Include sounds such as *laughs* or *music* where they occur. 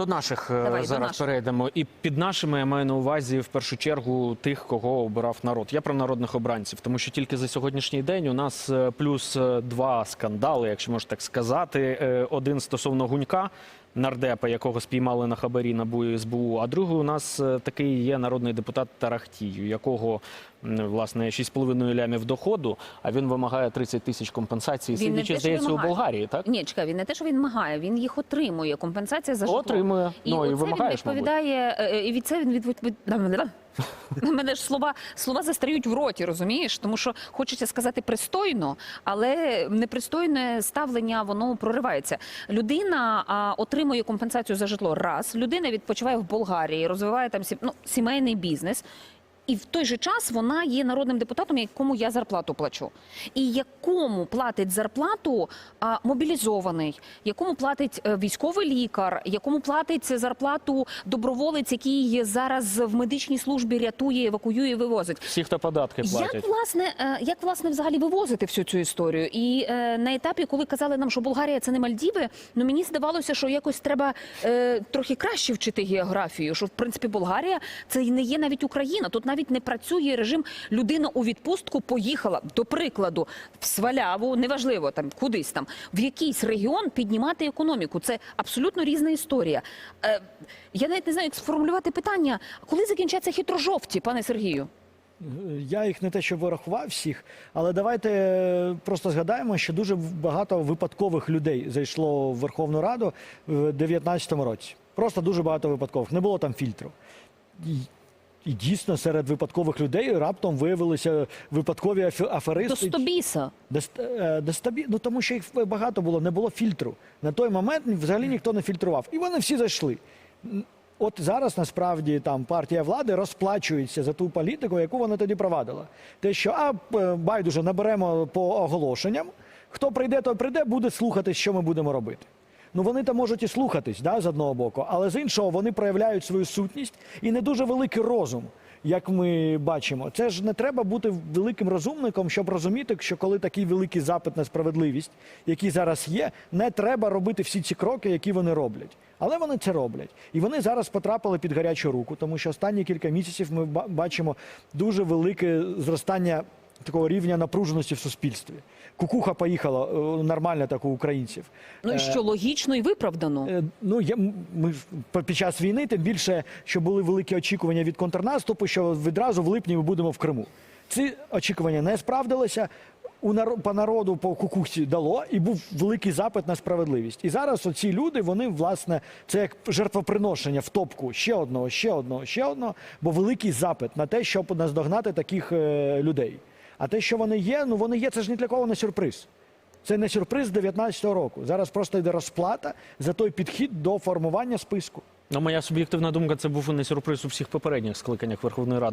До наших Давай, зараз до наших. перейдемо. І під нашими я маю на увазі в першу чергу тих, кого обирав народ. Я про народних обранців, тому що тільки за сьогоднішній день у нас е, плюс е, два скандали, якщо можна так сказати. Е, Один стосовно гунька. Нардепа, якого спіймали на хабарі НАБУ і СБУ, а другий у нас е, такий є народний депутат Тарахтій, у якого власне 6,5 лямів доходу, а він вимагає 30 тисяч компенсації, Він сидячи, здається, у. Болгарії, так? Ні, чекай, він не те, що він вимагає, він їх отримує. Компенсація за житло. Отримує. І Ну, і вимагаєш, він відповідає, е, і від це він відповідає. *laughs* На мене ж слова, слова застають в роті, розумієш? Тому що хочеться сказати пристойно, але непристойне ставлення воно проривається. Людина а, отримує компенсацію за житло раз. Людина відпочиває в Болгарії, розвиває там сім- ну, сімейний бізнес. І в той же час вона є народним депутатом, якому я зарплату плачу. І якому платить зарплату а, мобілізований, якому платить е, військовий лікар, якому платить зарплату доброволець, який зараз в медичній службі рятує, евакуює, вивозить. Всі, хто податки платять. Як власне, е, як власне взагалі вивозити всю цю історію? І е, на етапі, коли казали нам, що Болгарія це не Мальдіви, ну мені здавалося, що якось треба е, трохи краще вчити географію. Що в принципі Болгарія це не є навіть Україна. Тут навіть не працює режим. Людина у відпустку поїхала до прикладу в Сваляву, неважливо там кудись там, в якийсь регіон піднімати економіку. Це абсолютно різна історія. Е, я навіть не знаю, як сформулювати питання, коли закінчаться хитрожовті, пане Сергію. Я їх не те, що вирахував всіх, але давайте е, просто згадаємо, що дуже багато випадкових людей зайшло в Верховну Раду в 2019 році. Просто дуже багато випадкових. Не було там фільтру. І, дійсно серед випадкових людей раптом виявилися випадкові афе- До аферисти. Стобіса. Е, Ну тому що їх багато було, не було фільтру. На той момент взагалі ніхто не фільтрував. І вони всі зайшли. От зараз насправді там партія влади розплачується за ту політику, яку вона тоді провадила. Те, що а е, байдуже наберемо по оголошенням. Хто прийде, той прийде, буде слухати, що ми будемо робити. Ну вони там можуть і слухатись, да, з одного боку, але з іншого вони проявляють свою сутність і не дуже великий розум, як ми бачимо. Це ж не треба бути великим розумником, щоб розуміти, що коли такий великий запит на справедливість, який зараз є, не треба робити всі ці кроки, які вони роблять. Але вони це роблять. І вони зараз потрапили під гарячу руку, тому що останні кілька місяців ми бачимо дуже велике зростання такого рівня напруженості в суспільстві. Кукуха поїхала е, нормально так у українців. Ну і що логічно і виправдано. Е, Ну, я, ми під час війни, тим більше, що були великі очікування від контрнаступу, що відразу в липні ми будемо в Криму. Ці очікування не справдилися. У наро- по народу по кукусі дало, і був великий запит на справедливість. І зараз оці люди, вони власне це як жертвоприношення в топку ще одного, ще одного, ще одного, бо великий запит на те, щоб наздогнати таких е, людей. А те, що вони є, ну вони є, це ж ні для кого не сюрприз. Це не сюрприз 19-го року. Зараз просто йде розплата за той підхід до формування списку. Ну, моя суб'єктивна думка, це був не сюрприз у всіх попередніх скликаннях Верховної Ради.